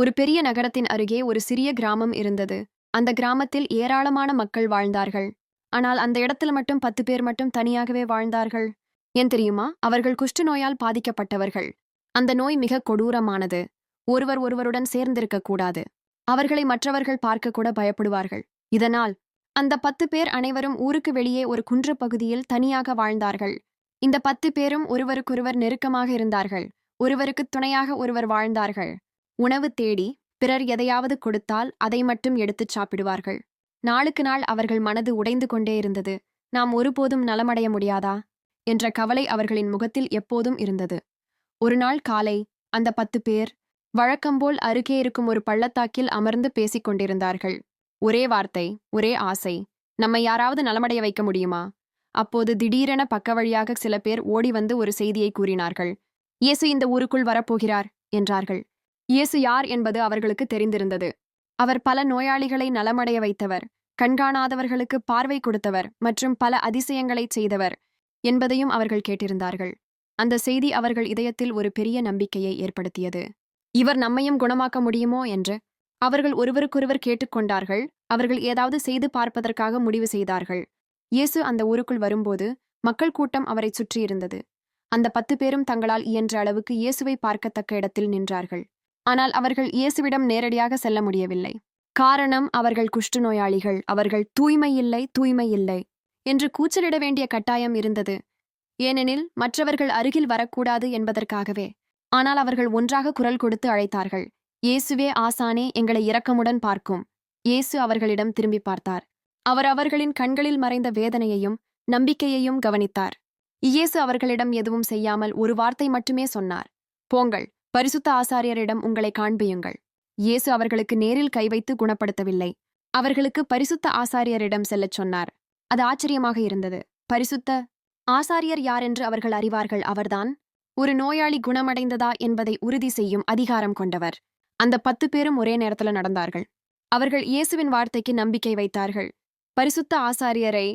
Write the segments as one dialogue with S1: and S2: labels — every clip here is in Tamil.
S1: ஒரு பெரிய நகரத்தின் அருகே ஒரு சிறிய கிராமம் இருந்தது. அந்த கிராமத்தில் ஏராளமான மக்கள் வாழ்ந்தார்கள். ஆனால் அந்த இடத்துல மட்டும் பத்து பேர் மட்டும் தனியாகவே வாழ்ந்தார்கள். ஏன் தெரியுமா? அவர்கள் குஷ்டு நோயால் பாதிக்கப்பட்டவர்கள். அந்த நோய் மிக கொடூரமானது. ஒருவர் ஒருவருடன் சேர்ந்திருக்க கூடாது. அவர்களை மற்றவர்கள் பார்க்க கூட பயப்படுவார்கள். இதனால் அந்த பத்து பேர் அனைவரும் ஊருக்கு வெளியே ஒரு குன்று பகுதியில் தனியாக வாழ்ந்தார்கள். இந்த பத்து பேரும் ஒருவருக்கொருவர் நெருக்கமாக இருந்தார்கள். ஒருவருக்கு துணையாக ஒருவர் வாழ்ந்தார்கள். உணவு தேடி பிறர் எதையாவது கொடுத்தால் அதை மட்டும் எடுத்துச் சாப்பிடுவார்கள். நாளுக்கு நாள் அவர்கள் மனது உடைந்து கொண்டே இருந்தது. நாம் ஒருபோதும் நலமடைய முடியாதா? என்ற கவலை அவர்களின் முகத்தில் எப்போதும் இருந்தது. ஒரு நாள் காலை அந்த பத்து பேர் வழக்கம்போல் அருகே இருக்கும் ஒரு பள்ளத்தாக்கில் அமர்ந்து பேசிக் கொண்டிருந்தார்கள். ஒரே வார்த்தை ஒரே ஆசை நம்மை யாராவது நலமடைய வைக்க முடியுமா? அப்போது திடீரென பக்க வழியாக சில பேர் ஓடி வந்து ஒரு செய்தியை கூறினார்கள். இயேசு இந்த ஊருக்குள் வரப்போகிறார் என்றார்கள். இயேசு யார் என்பது அவர்களுக்கு தெரிந்திருந்தது. அவர் பல நோயாளிகளை நலமடைய வைத்தவர் கண்காணாதவர்களுக்கு பார்வை கொடுத்தவர் மற்றும் பல அதிசயங்களைச் செய்தவர் என்பதையும் அவர்கள் கேட்டிருந்தார்கள். அந்த செய்தி அவர்கள் இதயத்தில் ஒரு பெரிய நம்பிக்கையை ஏற்படுத்தியது. இவர் நம்மையும் குணமாக்க முடியுமோ என்று அவர்கள் ஒருவருக்கொருவர் கேட்டுக்கொண்டார்கள் அவர்கள் ஏதாவது செய்து பார்ப்பதற்காக முடிவு செய்தார்கள். இயேசு அந்த ஊருக்குள் வரும்போது மக்கள் கூட்டம் அவரைச் சுற்றியிருந்தது. அந்த பத்து பேரும் தங்களால் இயன்ற அளவுக்கு இயேசுவை பார்க்கத்தக்க இடத்தில் நின்றார்கள். ஆனால் அவர்கள் இயேசுவிடம் நேரடியாக செல்ல முடியவில்லை. காரணம் அவர்கள் குஷ்டு நோயாளிகள் அவர்கள் தூய்மை இல்லை தூய்மை இல்லை என்று கூச்சலிட வேண்டிய கட்டாயம் இருந்தது. ஏனெனில் மற்றவர்கள் அருகில் வரக்கூடாது என்பதற்காகவே. ஆனால் அவர்கள் ஒன்றாக குரல் கொடுத்து அழைத்தார்கள். இயேசுவே ஆசானே எங்களை இரக்கமுடன் பார்க்கும். இயேசு அவர்களிடம் திரும்பி பார்த்தார். அவர் அவர்களின் கண்களில் மறைந்த வேதனையையும் நம்பிக்கையையும் கவனித்தார். இயேசு அவர்களிடம் எதுவும் செய்யாமல் ஒரு வார்த்தை மட்டுமே சொன்னார். போங்கள் பரிசுத்த ஆசாரியரிடம் உங்களை காண்பியுங்கள். இயேசு அவர்களுக்கு நேரில் கை வைத்து குணப்படுத்தவில்லை. அவர்களுக்கு பரிசுத்த ஆசாரியரிடம் செல்லச் சொன்னார். அது ஆச்சரியமாக இருந்தது. பரிசுத்த ஆசாரியர் யாரென்று அவர்கள் அறிவார்கள். அவர்தான் ஒரு நோயாளி குணமடைந்ததா என்பதை உறுதி செய்யும் அதிகாரம் கொண்டவர். அந்த பத்து பேரும் ஒரே நேரத்துல நடந்தார்கள். அவர்கள் இயேசுவின் வார்த்தைக்கு நம்பிக்கை வைத்தார்கள். பரிசுத்த ஆசாரியரை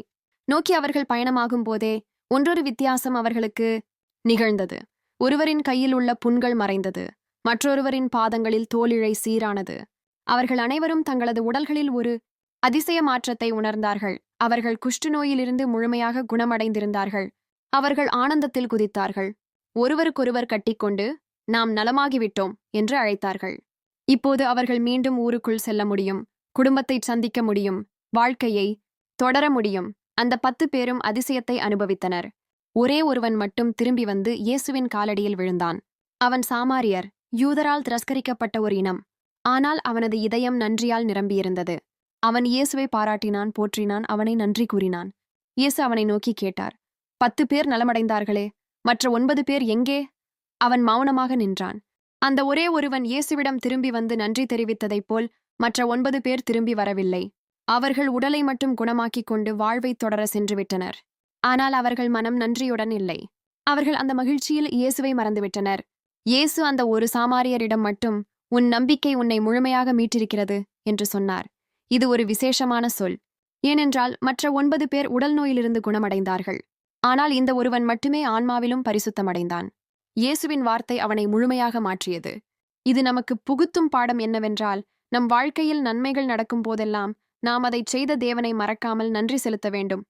S1: நோக்கி அவர்கள் பயணமாகும் போதே ஒன்றொரு வித்தியாசம் அவர்களுக்கு நிகழ்ந்தது. ஒருவரின் கையில் உள்ள புண்கள் மறைந்தது. மற்றொருவரின் பாதங்களில் தோலிழை சீரானது. அவர்கள் அனைவரும் தங்களது உடல்களில் ஒரு அதிசய மாற்றத்தை உணர்ந்தார்கள். அவர்கள் குஷ்டு நோயிலிருந்து முழுமையாக குணமடைந்திருந்தார்கள். அவர்கள் ஆனந்தத்தில் குதித்தார்கள். ஒருவருக்கொருவர் கட்டிக்கொண்டு நாம் நலமாகிவிட்டோம் என்று அழைத்தார்கள். இப்போது அவர்கள் மீண்டும் ஊருக்குள் செல்ல முடியும். குடும்பத்தை சந்திக்க முடியும். வாழ்க்கையை தொடர முடியும். அந்த பத்து பேரும் அதிசயத்தை அனுபவித்தனர். ஒரே ஒருவன் மட்டும் திரும்பி வந்து இயேசுவின் காலடியில் விழுந்தான். அவன் சாமாரியர் யூதரால் திரஸ்கரிக்கப்பட்ட ஒரு இனம். ஆனால் அவனது இதயம் நன்றியால் நிரம்பியிருந்தது. அவன் இயேசுவை பாராட்டினான் போற்றினான் அவனை நன்றி கூறினான். இயேசு அவனை நோக்கி கேட்டார் பத்து பேர் நலமடைந்தார்களே மற்ற ஒன்பது பேர் எங்கே? அவன் மௌனமாக நின்றான். அந்த ஒரே ஒருவன் இயேசுவிடம் திரும்பி வந்து நன்றி தெரிவித்ததைப் போல் மற்ற ஒன்பது பேர் திரும்பி வரவில்லை. அவர்கள் உடலை மட்டும் குணமாக்கிக் கொண்டு வாழ்வைத் தொடர சென்றுவிட்டனர். ஆனால் அவர்கள் மனம் நன்றியுடன் இல்லை. அவர்கள் அந்த மகிழ்ச்சியில் இயேசுவை மறந்துவிட்டனர். இயேசு அந்த ஒரு சாமாரியரிடம் மட்டும் உன் நம்பிக்கை உன்னை முழுமையாக மீட்டிருக்கிறது என்று சொன்னார். இது ஒரு விசேஷமான சொல். ஏனென்றால் மற்ற ஒன்பது பேர் உடல் நோயிலிருந்து குணமடைந்தார்கள். ஆனால் இந்த ஒருவன் மட்டுமே ஆன்மாவிலும் பரிசுத்தமடைந்தான். இயேசுவின் வார்த்தை அவனை முழுமையாக மாற்றியது. இது நமக்கு புகுத்தும் பாடம் என்னவென்றால் நம் வாழ்க்கையில் நன்மைகள் நடக்கும் போதெல்லாம் நாம் அதைச் செய்த தேவனை மறக்காமல் நன்றி செலுத்த வேண்டும்.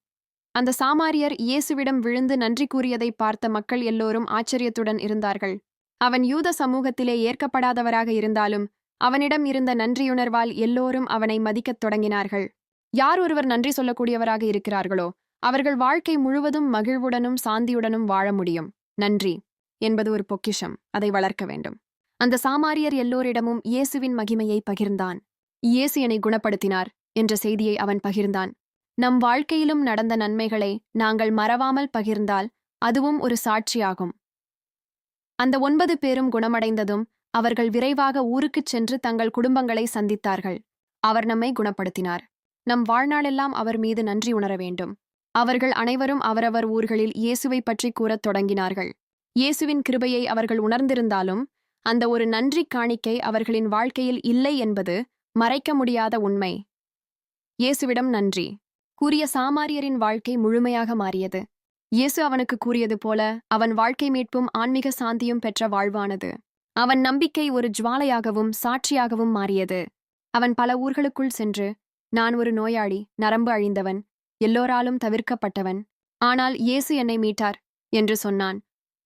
S1: அந்த சாமாரியர் இயேசுவிடம் விழுந்து நன்றி கூறியதை பார்த்த மக்கள் எல்லோரும் ஆச்சரியத்துடன் இருந்தார்கள். அவன் யூத சமூகத்திலே ஏற்கப்படாதவராக இருந்தாலும் அவனிடம் இருந்த நன்றியுணர்வால் எல்லோரும் அவனை மதிக்கத் தொடங்கினார்கள். யார் ஒருவர் நன்றி சொல்லக்கூடியவராக இருக்கிறார்களோ அவர்கள் வாழ்க்கை முழுவதும் மகிழ்வுடனும் சாந்தியுடனும் வாழ முடியும். நன்றி. என்பது ஒரு பொக்கிஷம். அதை வளர்க்க வேண்டும். அந்த சாமாரியர் எல்லோரிடமும் இயேசுவின் மகிமையை பகிர்ந்தான். இயேசு என்னை குணப்படுத்தினார் என்ற செய்தியை அவன் பகிர்ந்தான். நம் வாழ்க்கையிலும் நடந்த நன்மைகளை நாங்கள் மறவாமல் பகிர்ந்தால் அதுவும் ஒரு சாட்சியாகும். அந்த ஒன்பது பேரும் குணமடைந்ததும் அவர்கள் விரைவாக ஊருக்குச் சென்று தங்கள் குடும்பங்களை சந்தித்தார்கள். அவர் நம்மை குணப்படுத்தினார். நம் வாழ்நாளெல்லாம் அவர் மீது நன்றி உணர வேண்டும். அவர்கள் அனைவரும் அவரவர் ஊர்களில் இயேசுவை பற்றி கூறத் தொடங்கினார்கள். இயேசுவின் கிருபையை அவர்கள் உணர்ந்திருந்தாலும் அந்த ஒரு நன்றி காணிக்கை அவர்களின் வாழ்க்கையில் இல்லை என்பது மறைக்க முடியாத உண்மை. இயேசுவிடம் நன்றி. கூறிய சாமாரியரின் வாழ்க்கை முழுமையாக மாறியது. இயேசு அவனுக்கு கூறியது போல அவன் வாழ்க்கை மீட்பும் ஆன்மீக சாந்தியும் பெற்ற வாழ்வானது. அவன் நம்பிக்கை ஒரு ஜுவாலையாகவும் சாட்சியாகவும் மாறியது. அவன் பல ஊர்களுக்குள் சென்று நான் ஒரு நோயாளி நரம்பு அழிந்தவன் எல்லோராலும் தவிர்க்கப்பட்டவன் ஆனால் இயேசு என்னை மீட்டார் என்று சொன்னான்.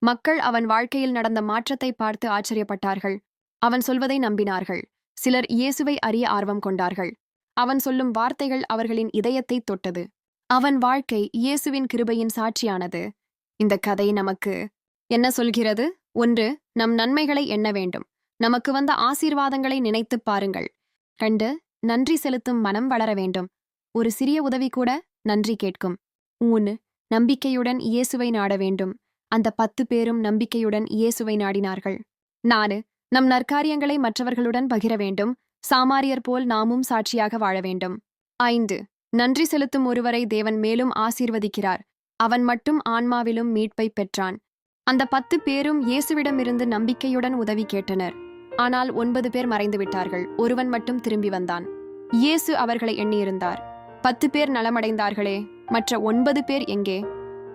S1: மக்கள் அவன் வாழ்க்கையில் நடந்த மாற்றத்தை பார்த்து ஆச்சரியப்பட்டார்கள். அவன் சொல்வதை நம்பினார்கள். சிலர் இயேசுவை அறிய ஆர்வம் கொண்டார்கள். அவன் சொல்லும் வார்த்தைகள் அவர்களின் இதயத்தை தொட்டது. அவன் வாழ்க்கை இயேசுவின் கிருபையின் சாட்சியானது. இந்த கதை நமக்கு என்ன சொல்கிறது? ஒன்று நம் நன்மைகளை எண்ண வேண்டும். நமக்கு வந்த ஆசீர்வாதங்களை நினைத்துப் பாருங்கள். ரெண்டு நன்றி செலுத்தும் மனம் வளர வேண்டும். ஒரு சிறிய உதவி கூட நன்றி கேட்கும். மூணு நம்பிக்கையுடன் இயேசுவை நாட வேண்டும். அந்த பத்து பேரும் நம்பிக்கையுடன் இயேசுவை நாடினார்கள். நாலு நம் நற்காரியங்களை மற்றவர்களுடன் பகிர வேண்டும். சாமாரியர் போல் நாமும் சாட்சியாக வாழ வேண்டும். ஐந்து. நன்றி செலுத்தும் ஒருவரை தேவன் மேலும் ஆசீர்வதிக்கிறார். அவன் மட்டும் ஆன்மாவிலும் மீட்பை பெற்றான். அந்த பத்து பேரும் இயேசுவிடமிருந்து நம்பிக்கையுடன் உதவி கேட்டனர். ஆனால் ஒன்பது பேர் மறைந்து விட்டார்கள் ஒருவன் மட்டும் திரும்பி வந்தான். இயேசு அவர்களை எண்ணியிருந்தார். பத்து பேர் நலமடைந்தார்களே மற்ற ஒன்பது பேர் எங்கே?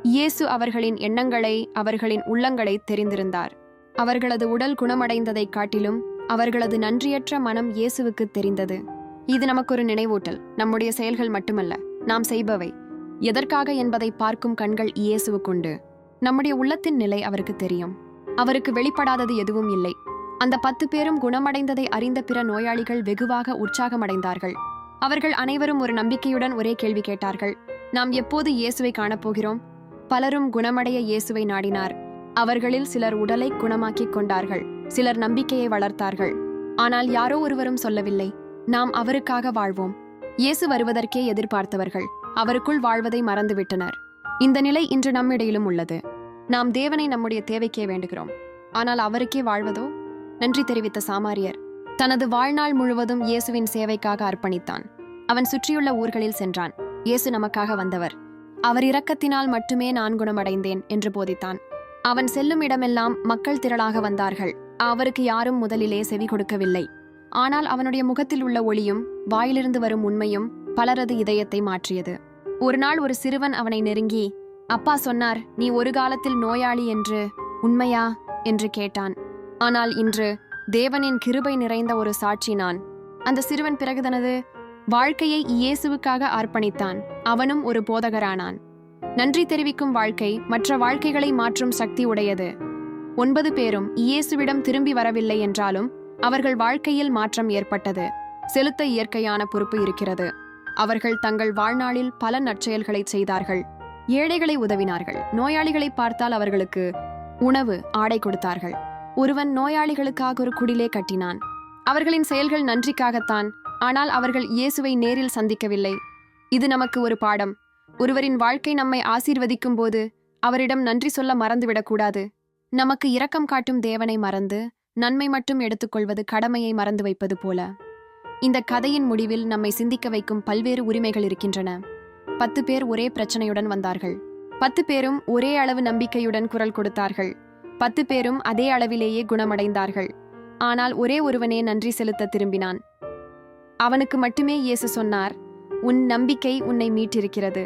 S1: இயேசு அவர்களின் எண்ணங்களை அவர்களின் உள்ளங்களை தெரிந்திருந்தார். அவர்களது உடல் குணமடைந்ததைக் காட்டிலும் அவர்களது நன்றியற்ற மனம் இயேசுவுக்கு தெரிந்தது. இது நமக்கு ஒரு நினைவூட்டல். நம்முடைய செயல்கள் மட்டுமல்ல நாம் செய்பவை. எதற்காக என்பதை பார்க்கும் கண்கள் இயேசுவுக்குண்டு. நம்முடைய உள்ளத்தின் நிலை அவருக்கு தெரியும். அவருக்கு வெளிப்படாதது எதுவும் இல்லை. அந்த பத்து பேரும் குணமடைந்ததை அறிந்த பிற நோயாளிகள் வெகுவாக உற்சாகமடைந்தார்கள். அவர்கள் அனைவரும் ஒரு நம்பிக்கையுடன் ஒரே கேள்வி கேட்டார்கள். நாம் எப்போது இயேசுவை காணப்போகிறோம்? பலரும் குணமடைய இயேசுவை நாடினார். அவர்களில் சிலர் உடலை குணமாக்கிக் கொண்டார்கள். சிலர் நம்பிக்கையை வளர்த்தார்கள். ஆனால் யாரோ ஒருவரும் சொல்லவில்லை. நாம் அவருக்காக வாழ்வோம். இயேசு வருவதற்கே எதிர்பார்த்தவர்கள். அவருக்குள் வாழ்வதை மறந்துவிட்டனர். இந்த நிலை இன்று நம்மிடையிலும் உள்ளது. நாம் தேவனை நம்முடைய தேவைக்கே வேண்டுகிறோம். ஆனால் அவருக்கே வாழ்வதோ? நன்றி தெரிவித்த சாமாரியர். தனது வாழ்நாள் முழுவதும் இயேசுவின் சேவைக்காக அர்ப்பணித்தான். அவன் சுற்றியுள்ள ஊர்களில் சென்றான். இயேசு நமக்காக வந்தவர். அவர் இரக்கத்தினால் மட்டுமே நான் குணமடைந்தேன் என்று போதித்தான். அவன் செல்லும் இடமெல்லாம் மக்கள் திரளாக வந்தார்கள். அவருக்கு யாரும் முதலிலே செவி கொடுக்கவில்லை. ஆனால் அவனுடைய முகத்தில் உள்ள ஒளியும் வாயிலிருந்து வரும் உண்மையும் பலரது இதயத்தை மாற்றியது. ஒரு நாள் ஒரு சிறுவன் அவனை நெருங்கி அப்பா சொன்னார் நீ ஒரு காலத்தில் நோயாளி என்று உண்மையா? என்று கேட்டான். ஆனால் இன்று தேவனின் கிருபை நிறைந்த ஒரு சாட்சி நான். அந்த சிறுவன் பிறகு தனது வாழ்க்கையை இயேசுவுக்காக அர்ப்பணித்தான். அவனும் ஒரு போதகரானான். நன்றி தெரிவிக்கும் வாழ்க்கை மற்ற வாழ்க்கைகளை மாற்றும் சக்தி உடையது. ஒன்பது பேரும் இயேசுவிடம் திரும்பி வரவில்லை என்றாலும் அவர்கள் வாழ்க்கையில் மாற்றம் ஏற்பட்டது. செலுத்த இயற்கையான பொறுப்பு இருக்கிறது. அவர்கள் தங்கள் வாழ்நாளில் பல நற்செயல்களை செய்தார்கள். ஏழைகளை உதவினார்கள். நோயாளிகளை பார்த்தால் அவர்களுக்கு உணவு ஆடை கொடுத்தார்கள். ஒருவன் நோயாளிகளுக்காக ஒரு குடிலே கட்டினான். அவர்களின் செயல்கள் நன்றிக்காகத்தான் ஆனால் அவர்கள் இயேசுவை நேரில் சந்திக்கவில்லை. இது நமக்கு ஒரு பாடம். ஒருவரின் வாழ்க்கை நம்மை ஆசீர்வதிக்கும் போது அவரிடம் நன்றி சொல்ல மறந்துவிடக்கூடாது. நமக்கு இரக்கம் காட்டும் தேவனை மறந்து நன்மை மட்டும் எடுத்துக்கொள்வது கடமையை மறந்து வைப்பது போல. இந்த கதையின் முடிவில் நம்மை சிந்திக்க வைக்கும் பல்வேறு உரிமைகள் இருக்கின்றன. பத்து பேர் ஒரே பிரச்சனையுடன் வந்தார்கள். பத்து பேரும் ஒரே அளவு நம்பிக்கையுடன் குரல் கொடுத்தார்கள். பத்து பேரும் அதே அளவிலேயே குணமடைந்தார்கள். ஆனால் ஒரே ஒருவனே நன்றி செலுத்த திரும்பினான். அவனுக்கு மட்டுமே இயேசு சொன்னார் உன் நம்பிக்கை உன்னை மீட்டிருக்கிறது.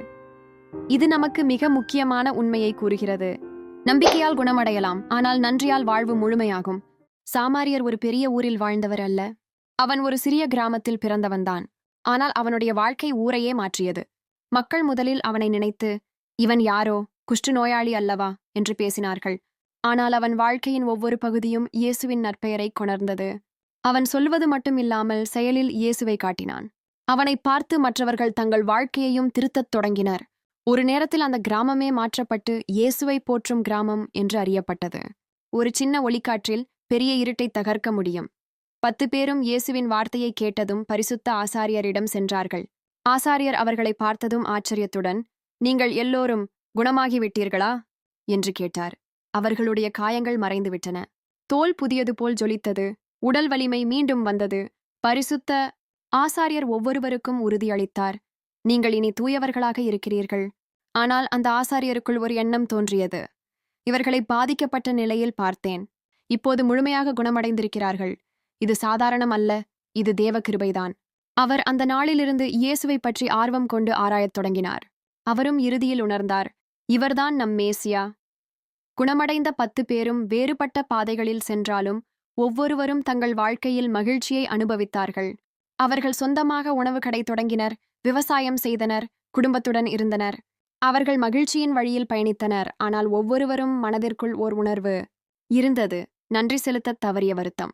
S1: இது நமக்கு மிக முக்கியமான உண்மையை கூறுகிறது. நம்பிக்கையால் குணமடையலாம் ஆனால் நன்றியால் வாழ்வு முழுமையாகும். சாமாரியர் ஒரு பெரிய ஊரில் வாழ்ந்தவர் அல்ல. அவன் ஒரு சிறிய கிராமத்தில் பிறந்தவன்தான். ஆனால் அவனுடைய வாழ்க்கை ஊரையே மாற்றியது. மக்கள் முதலில் அவனை நினைத்து இவன் யாரோ? குஷ்டு நோயாளி அல்லவா? என்று பேசினார்கள். ஆனால் அவன் வாழ்க்கையின் ஒவ்வொரு பகுதியும் இயேசுவின் நற்பெயரை கொணர்ந்தது. அவன் சொல்வது மட்டும் இல்லாமல் செயலில் இயேசுவை காட்டினான். அவனை பார்த்து மற்றவர்கள் தங்கள் வாழ்க்கையையும் திருத்தத் தொடங்கினர். ஒரு நேரத்தில் அந்த கிராமமே மாற்றப்பட்டு இயேசுவை போற்றும் கிராமம் என்று அறியப்பட்டது. ஒரு சின்ன ஒளிக்காற்றில் பெரிய இருட்டை தகர்க்க முடியும். பத்து பேரும் இயேசுவின் வார்த்தையை கேட்டதும் பரிசுத்த ஆசாரியரிடம் சென்றார்கள். ஆசாரியர் அவர்களை பார்த்ததும் ஆச்சரியத்துடன் நீங்கள் எல்லோரும் குணமாகிவிட்டீர்களா? என்று கேட்டார். அவர்களுடைய காயங்கள் மறைந்துவிட்டன. தோல் புதியது போல் ஜொலித்தது. உடல் வலிமை மீண்டும் வந்தது. பரிசுத்த ஆசாரியர் ஒவ்வொருவருக்கும் உறுதியளித்தார். நீங்கள் இனி தூயவர்களாக இருக்கிறீர்கள். ஆனால் அந்த ஆசாரியருக்குள் ஒரு எண்ணம் தோன்றியது. இவர்களை பாதிக்கப்பட்ட நிலையில் பார்த்தேன். இப்போது முழுமையாக குணமடைந்திருக்கிறார்கள். இது சாதாரணம் அல்ல இது தேவ கிருபைதான். அவர் அந்த நாளிலிருந்து இயேசுவை பற்றி ஆர்வம் கொண்டு ஆராயத் தொடங்கினார். அவரும் இறுதியில் உணர்ந்தார் இவர்தான் நம் மேசியா. குணமடைந்த பத்து பேரும் வேறுபட்ட பாதைகளில் சென்றாலும் ஒவ்வொருவரும் தங்கள் வாழ்க்கையில் மகிழ்ச்சியை அனுபவித்தார்கள். அவர்கள் சொந்தமாக உணவு கடை தொடங்கினர் விவசாயம் செய்தனர் குடும்பத்துடன் இருந்தனர். அவர்கள் மகிழ்ச்சியின் வழியில் பயணித்தனர். ஆனால் ஒவ்வொருவரும் மனதிற்குள் ஓர் உணர்வு இருந்தது. நன்றி செலுத்தத் தவறிய வருத்தம்.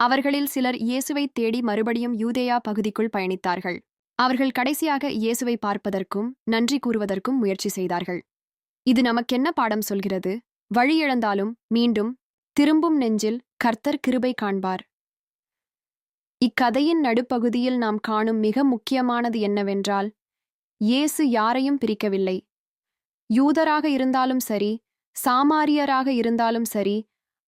S1: அவர்களில் சிலர் இயேசுவை தேடி மறுபடியும் யூதேயா பகுதிக்குள் பயணித்தார்கள். அவர்கள் கடைசியாக இயேசுவை பார்ப்பதற்கும் நன்றி கூறுவதற்கும் முயற்சி செய்தார்கள். இது நமக்கென்ன பாடம் சொல்கிறது? வழி இழந்தாலும் மீண்டும் திரும்பும் நெஞ்சில் கர்த்தர் கிருபை காண்பார். இக்கதையின் நடுப்பகுதியில் நாம் காணும் மிக முக்கியமானது என்னவென்றால் இயேசு யாரையும் பிரிக்கவில்லை. யூதராக இருந்தாலும் சரி சாமாரியராக இருந்தாலும் சரி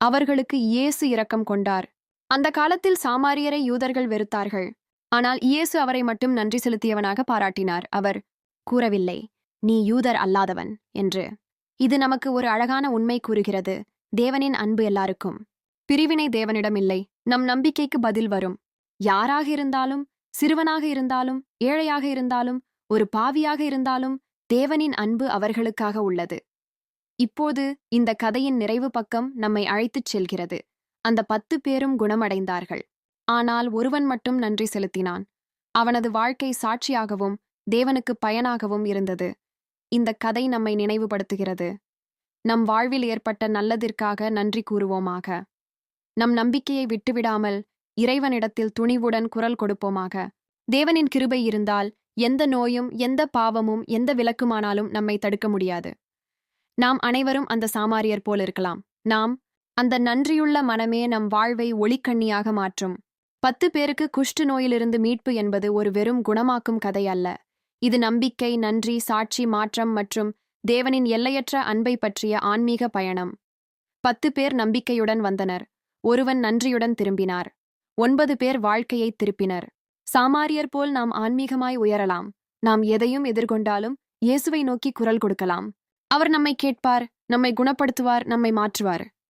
S1: அவர்களுக்கு இயேசு இரக்கம் கொண்டார். அந்த காலத்தில் சாமாரியரை யூதர்கள் வெறுத்தார்கள். ஆனால் இயேசு அவரை மட்டும் நன்றி செலுத்தியவனாக பாராட்டினார். அவர் கூறவில்லை நீ யூதர் அல்லாதவன் என்று. இது நமக்கு ஒரு அழகான உண்மை கூறுகிறது. தேவனின் அன்பு எல்லாருக்கும். பிரிவினை தேவனிடம் இல்லை. நம் நம்பிக்கைக்கு பதில் வரும். யாராக இருந்தாலும் சிறுவனாக இருந்தாலும் ஏழையாக இருந்தாலும் ஒரு பாவியாக இருந்தாலும் தேவனின் அன்பு அவர்களுக்காக உள்ளது. இப்போது இந்த கதையின் நிறைவு பக்கம் நம்மை அழைத்துச் செல்கிறது. அந்த பத்து பேரும் குணமடைந்தார்கள். ஆனால் ஒருவன் மட்டும் நன்றி செலுத்தினான். அவனது வாழ்க்கை சாட்சியாகவும் தேவனுக்கு பயனாகவும் இருந்தது. இந்த கதை நம்மை நினைவுபடுத்துகிறது. நம் வாழ்வில் ஏற்பட்ட நல்லதிற்காக நன்றி கூறுவோமாக. நம் நம்பிக்கையை விட்டுவிடாமல் இறைவனிடத்தில் துணிவுடன் குரல் கொடுப்போமாக. தேவனின் கிருபை இருந்தால் எந்த நோயும் எந்த பாவமும் எந்த விலக்குமானாலும் நம்மை தடுக்க முடியாது. நாம் அனைவரும் அந்த சாமாரியர் போல் இருக்கலாம். நாம் அந்த நன்றியுள்ள மனமே நம் வாழ்வை ஒளிக்கண்ணியாக மாற்றும். பத்து பேருக்கு குஷ்டு நோயிலிருந்து மீட்பு என்பது ஒரு வெறும் குணமாக்கும் கதை அல்ல. இது நம்பிக்கை நன்றி சாட்சி மாற்றம் மற்றும் தேவனின் எல்லையற்ற அன்பை பற்றிய ஆன்மீக பயணம். பத்து பேர் நம்பிக்கையுடன் வந்தனர். ஒருவன் நன்றியுடன் திரும்பினார். ஒன்பது பேர் வாழ்க்கையை திருப்பினர். சாமாரியர் போல் நாம் ஆன்மீகமாய் உயரலாம். நாம் எதையும் எதிர்கொண்டாலும் இயேசுவை நோக்கி குரல் கொடுக்கலாம். அவர் நம்மை கேட்பார் நம்மை குணப்படுத்துவார் நம்மை மாற்றுவார்.